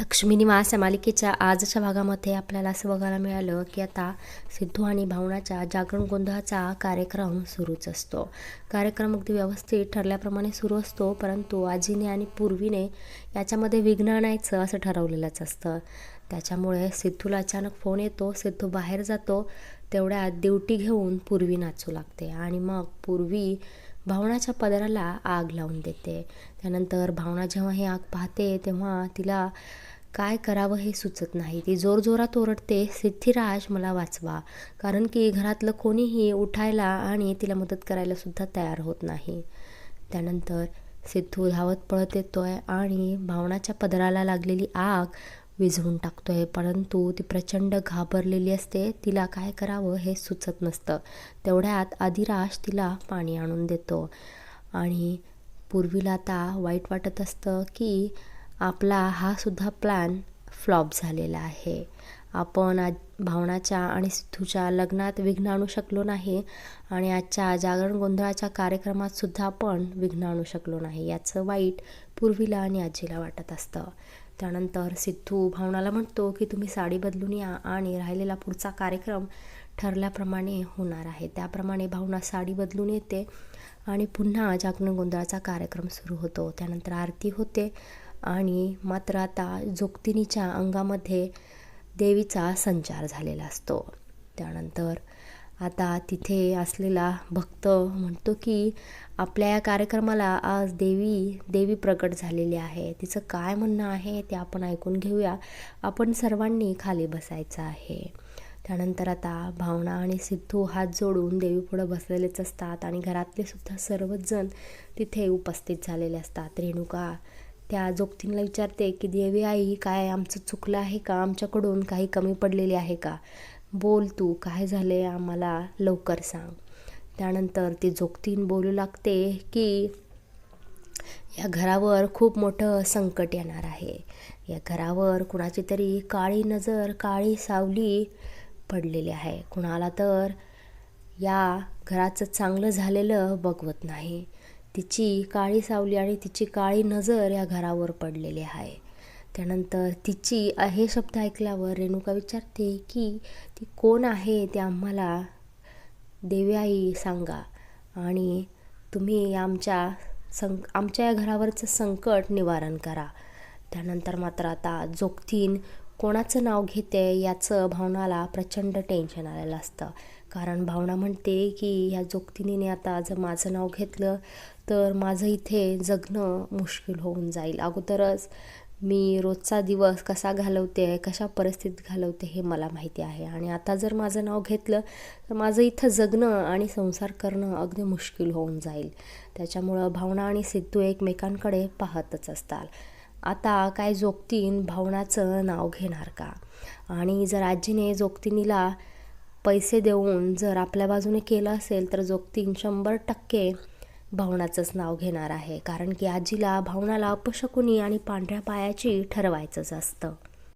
लक्ष्मी निवास मालिकेच्या आजच्या भागामध्ये आपल्याला असं बघायला मिळालं की आता सिद्धू आणि भावनाच्या जागरण गोंधळाचा कार्यक्रम सुरूच असतो. कार्यक्रम अगदी व्यवस्थित ठरल्याप्रमाणे सुरू असतो परंतु आजीने आणि पूर्वीने याच्यामध्ये विघ्न आणायचं असं ठरवलेलंच असतं. त्याच्यामुळे सिद्धूला अचानक फोन येतो सिद्धू बाहेर जातो तेवढ्यात ड्युटी घेऊन पूर्वी नाचू लागते. आणि मग पूर्वी भावनाच्या पदराला आग लावून देते. त्यानंतर भावना जेव्हा ही आग पाहते तेव्हा तिला काय करावं हे सुचत नाही. ती जोरजोरात ओरडते सिद्धिराज मला वाचवा. कारण की घरातलं कोणीही उठायला आणि तिला मदत करायला सुद्धा तयार होत नाही. त्यानंतर सिद्धू धावत पळत येतोय आणि भावनाच्या पदराला लागलेली आग विझवून टाकतोय. परंतु ती प्रचंड घाबरलेली असते. तिला काय करावं हे सुचत नसतं. तेवढ्यात अधिराश तिला पाणी आणून देतो. आणि पूर्वीला आता वाईट वाटत असतं की आपला हा सुद्धा प्लॅन फ्लॉप झालेला आहे. आपण आज भावनाच्या आणि सिद्धूच्या लग्नात विघ्न आणू शकलो नाही आणि आजच्या जागरण गोंधळाच्या कार्यक्रमात सुद्धा आपण विघ्न आणू शकलो नाही. याचं वाईट पूर्वीला आणि आजीला वाटत असतं. त्यानंतर सिद्धू भावनाला म्हणतो की तुम्ही साडी बदलून या आणि राहिलेला पुढचा कार्यक्रम ठरल्याप्रमाणे होणार आहे. त्याप्रमाणे भावना साडी बदलून येते आणि पुन्हा जागरण गोंधळाचा कार्यक्रम सुरू होतो. त्यानंतर आरती होते आणि मात्र आता जोगतिनीच्या अंगामध्ये देवीचा संचार झालेला असतो. त्यानंतर आता तिथे असलेला भक्त म्हणतो की आपल्या या कार्यक्रमाला आज देवी देवी प्रकट झालेली आहे. तिचं काय म्हणणं आहे ते आपण ऐकून घेऊया. आपण सर्वांनी खाली बसायचं आहे. त्यानंतर आता भावना आणि सिद्धू हात जोडून देवीपुढं बसलेलेच असतात आणि घरातले सुद्धा सर्वच जण तिथे उपस्थित झालेले असतात. रेणुका त्या जोगतींना विचारते की देवी आई काय आमचं चुकलं आहे का? आमच्याकडून काही कमी पडलेली आहे का? बोल तू काय झाले आम्हाला? लवकर सांग. त्यानंतर ती जोगतीन बोलू लागते की या घरावर खूप मोठं संकट येणार आहे. या घरावर कुणाची तरी काळी नजर काळी सावली पडलेली आहे. कुणाला तर या घराचं चांगलं झालेलं बघवत नाही. तिची काळी सावली आणि तिची काळी नजर या घरावर पडलेली आहे. त्यानंतर तिची हे शब्द ऐकल्यावर रेणुका विचारते की ती कोण आहे ते आम्हाला देव्याई सांगा. आणि तुम्ही आमच्या सं आमच्या या घरावरचं संकट निवारण करा त्यानंतर मात्र आता जोगतीन कोणाचं नाव घेते याचं भावनाला प्रचंड टेन्शन आलेलं असतं. कारण भावना म्हणते की ह्या जोगतिनीने आता जर माझं नाव घेतलं तर माझं इथे जगणं मुश्किल होऊन जाईल. अगोदरच मी रोजचा दिवस कसा घालवते आहे कशा परिस्थितीत घालवते हे मला माहिती आहे. आणि आता जर माझं नाव घेतलं तर माझं इथं जगणं आणि संसार करणं अगदी मुश्किल होऊन जाईल. त्याच्यामुळं भावना आणि सिद्धू एकमेकांकडे पाहतच असतात. आता काय जोगतीन भावनाचं नाव घेणार का? आणि जर आजीने जोगतिनीला पैसे देऊन जर आपल्या बाजूने केलं असेल तर जोगतीन शंभर टक्के भावनाचंच नाव घेणार आहे. कारण की आजीला भावनाला अपशकुनी आणि पांढऱ्या पायाची ठरवायचंच असतं.